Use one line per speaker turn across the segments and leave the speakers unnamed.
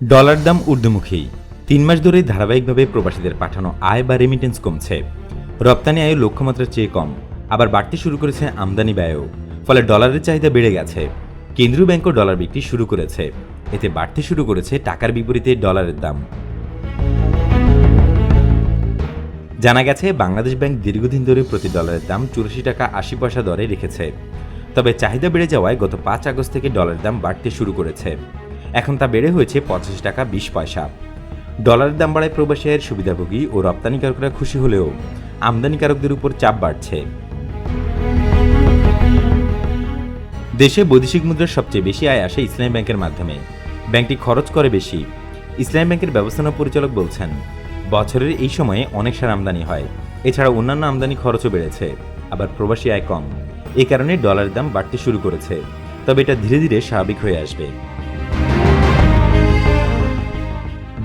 Dollar দাম ঊর্ধ্বমুখী। তিন মাস ধরেই ধারাবাহিকভাবে প্রবাসীদের পাঠানো আয় বা রেমিটেন্স কমছে। রপ্তানি আয় লক্ষ্যমাত্রার চেয়ে কম, আবার বাড়তে শুরু করেছে আমদানি ব্যয়ও, ফলে ডলারের চাহিদা বেড়ে গেছে। কেন্দ্রীয় ব্যাংকও ডলার বিক্রি শুরু করেছে। এতে বাড়তে শুরু করেছে টাকার বিপরীতে ডলারের দাম। জানা গেছে, বাংলাদেশ ব্যাংক দীর্ঘদিন ধরে প্রতি ডলারের দাম চুরাশি টাকা আশি পয়সা দরে রেখেছে। তবে চাহিদা বেড়ে যাওয়ায় গত পাঁচ আগস্ট থেকে ডলারের দাম বাড়তে শুরু করেছে। এখন তা বেড়ে হয়েছে পঁচাশি টাকা বিশ পয়সা। ডলারের দাম বাড়ায় প্রবাসী আয়ের সুবিধাভোগী ও রপ্তানিকারকরা খুশি হলেও আমদানিকারকদের উপর চাপ বাড়ছে। দেশে বৈদেশিক মুদ্রার সবচেয়ে বেশি আয় আসে ইসলামী ব্যাংকের মাধ্যমে। ব্যাংকটি খরচ করে বেশি। ইসলামী ব্যাংকের ব্যবস্থাপনা পরিচালক বলছেন, বছরের এই সময়ে অনেক সার আমদানি হয়। এছাড়া অন্যান্য আমদানি খরচও বেড়েছে, আবার প্রবাসী আয় কম। এ কারণে ডলারের দাম বাড়তে শুরু করেছে। তবে এটা ধীরে ধীরে স্বাভাবিক হয়ে আসবে।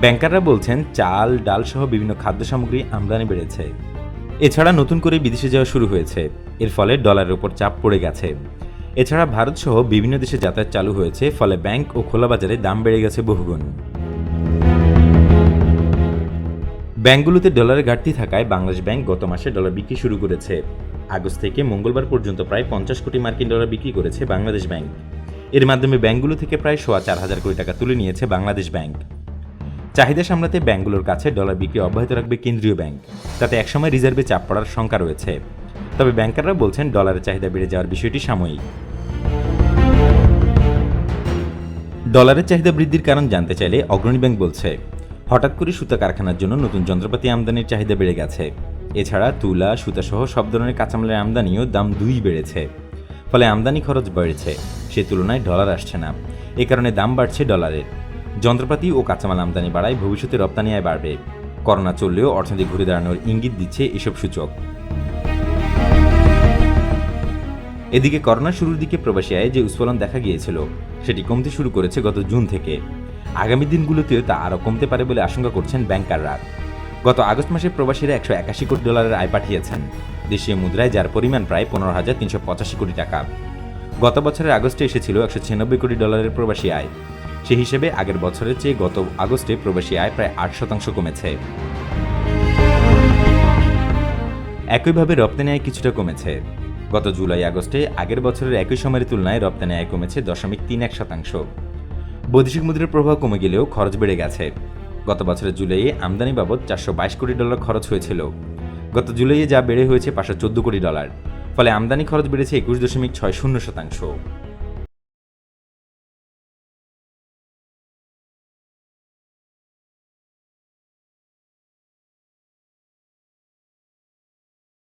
ব্যাংকাররা বলছেন, চাল ডাল সহ বিভিন্ন খাদ্য সামগ্রী আমদানি বেড়েছে। এছাড়া নতুন করে বিদেশে যাওয়া শুরু হয়েছে। এর ফলে ডলারের উপর চাপ পড়ে গেছে। এছাড়া ভারত সহ বিভিন্ন দেশে যাতায়াত চালু হয়েছে, ফলে ব্যাংক ও খোলা বাজারে দাম বেড়ে গেছে বহুগুণ। ব্যাংকগুলোতে ডলারের ঘাটতি থাকায় বাংলাদেশ ব্যাংক গত মাসে ডলার বিক্রি শুরু করেছে। আগস্ট থেকে মঙ্গলবার পর্যন্ত প্রায় পঞ্চাশ কোটি মার্কিন ডলার বিক্রি করেছে বাংলাদেশ ব্যাংক। এর মাধ্যমে ব্যাংকগুলো থেকে প্রায় সোয়া চার হাজার কোটি টাকা তুলে নিয়েছে বাংলাদেশ ব্যাংক। চাহিদা সামলাতে ব্যাংকগুলোর কাছে ডলার বিক্রি অব্যাহত রাখবে কেন্দ্রীয় ব্যাংক। তাতে একসময় রিজার্ভে চাপ পড়ার শঙ্কা রয়েছে। তবে ব্যাংকাররা বলছেন, ডলারের চাহিদা বেড়ে যাওয়ার বিষয়টি সাময়িক। ডলারের চাহিদা বৃদ্ধির কারণ জানতে চাইলে অগ্রণী ব্যাংক বলছে, হঠাৎ করে সুতা কারখানার জন্য নতুন যন্ত্রপাতি আমদানির চাহিদা বেড়ে গেছে। এছাড়া তুলা, সুতাসহ সব ধরনের কাঁচামালের আমদানিও দাম দুই বেড়েছে। ফলে আমদানি খরচ বেড়েছে। সে তুলনায় ডলার আসছে না। এ কারণে দাম বাড়ছে ডলারের। যন্ত্রপাতি ও কাঁচামাল আমদানি বাড়ায় ভবিষ্যতে রপ্তানি আয় বাড়বে। করোনা চললেও অর্থনীতি ঘুরে দাঁড়ানোর ইঙ্গিত দিচ্ছে এসব সূচক। এদিকে করোনা শুরুর দিকে প্রবাসী আয়ে যে উৎফলন দেখা গিয়েছিল, সেটি কমতে শুরু করেছে গত জুন থেকে। আগামী দিনগুলোতেও তা আরও কমতে পারে বলে আশঙ্কা করছেন ব্যাংকাররা। গত আগস্ট মাসে প্রবাসীরা একশো একাশি কোটি ডলারের আয় পাঠিয়েছেন, দেশীয় মুদ্রায় যার পরিমাণ প্রায় পনেরো হাজার তিনশো পঁচাশি কোটি টাকা। গত বছরের আগস্টে এসেছিল একশো ছিয়ানব্বই কোটি ডলারের প্রবাসী আয়। সে হিসেবে আগের বছরের চেয়ে গত আগস্টে প্রবাসী আয় প্রায় আট শতাংশ কমেছে। একইভাবে রপ্তানি আয় কিছুটা কমেছে। গত জুলাই, আগস্টে আগের বছরের একই সময়ের তুলনায় রপ্তানি আয় কমেছে দশমিক তিন এক শতাংশ। বৈদেশিক মুদ্রার প্রভাব কমে গেলেও খরচ বেড়ে গেছে। গত বছরের জুলাইয়ে আমদানি বাবদ চারশো বাইশ কোটি ডলার খরচ হয়েছিল। গত জুলাইয়ে যা বেড়ে হয়েছে পাঁচশো চোদ্দ কোটি ডলার, ফলে আমদানি খরচ বেড়েছে একুশ দশমিক ছয় শূন্য শতাংশ।